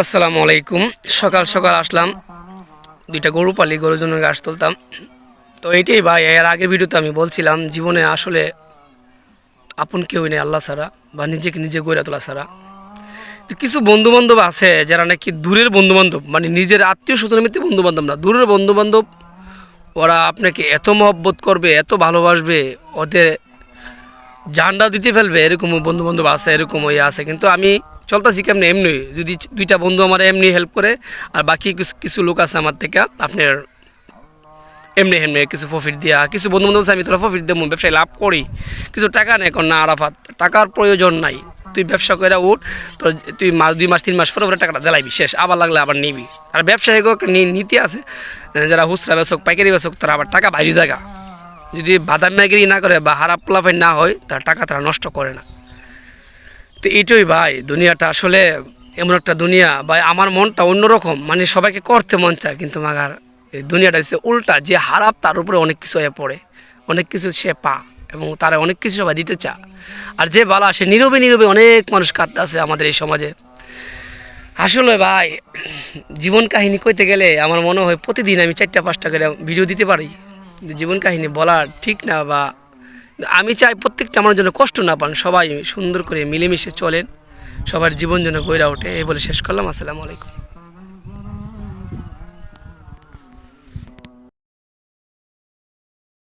আসসালামু আলাইকুম। সকাল সকাল আসলাম। দুইটা গরু পালি, গরুর জন্য ঘাস তুলতাম। তো এইটাই ভাই, এর আগের ভিডিওতে আমি বলছিলাম, জীবনে আসলে আপন কেউই নেই আল্লাহ ছাড়া বা নিজেকে নিজে গড়ে তোলা ছাড়া। তো কিছু বন্ধু বান্ধব আছে যারা নাকি দূরের বন্ধু বান্ধব মানে নিজের আত্মীয় স্বজনের মধ্যে বন্ধু বান্ধব না, দূরের বন্ধু বান্ধব ওরা আপনাকে এত মহব্বত করবে, এত ভালোবাসবে, ওদের জানটা দিতে ফেলবে, এরকম বন্ধু বান্ধব আছে, এরকম ওই আছে। কিন্তু আমি চলতেছি কেমনি? এমনি যদি দুইটা বন্ধু আমার এমনি হেল্প করে, আর বাকি কিছু কিছু লোক আছে আমার থেকে, আপনার এমনি এমনি কিছু প্রফিট দিয়া, কিছু বন্ধু বান্ধব আছে, আমি তোরা প্রফিট দেবো, ব্যবসায় লাভ করি। কিছু টাকা নেই এখন না আরাফাত, টাকার প্রয়োজন নাই। তুই ব্যবসা করে উঠ, তোর তুই মাস দুই মাস, তিন মাস পরে টাকাটা দেলাইবি, শেষ। আবার লাগলে আবার নিবি। আর ব্যবসায়িক একটা নীতি আছে যারা হুসরা বেচক, পাইকারি বেচক, তারা আবার টাকা বাইরে জায়গা। যদি বাদাম ম্যাগিরি না করে বা হারাপ লাফাই না হয়, তার টাকা তারা নষ্ট করে না। তো এইটাই ভাই, দুনিয়াটা আসলে এমন একটা দুনিয়া। ভাই, আমার মনটা অন্যরকম। মানে সবাইকে করতে মন চায়, কিন্তু মাগার এই দুনিয়াটা হচ্ছে উল্টা। যে হারাপ, তার উপরে অনেক কিছু হয়ে পড়ে। অনেক কিছু সে পা এবং তারা অনেক কিছু সবাই দিতে চা আর যে বালা, সে নীরবে নীরবে অনেক মানুষ কাঁদতে আছে আমাদের এই সমাজে। আসলে ভাই, জীবন কাহিনী কইতে গেলে আমার মনে হয় প্রতিদিন আমি চারটা, পাঁচটা করে ভিডিও দিতে পারি। জীবন কাহিনী বলা ঠিক না বা আমি চাই প্রত্যেকটা আমার জন্য কষ্ট না পান, সবাই সুন্দর করে মিলেমিশে চলেন, সবার জীবন যেন গইরা ওঠে, এই বলে শেষ করলাম, আসসালামু আলাইকুম।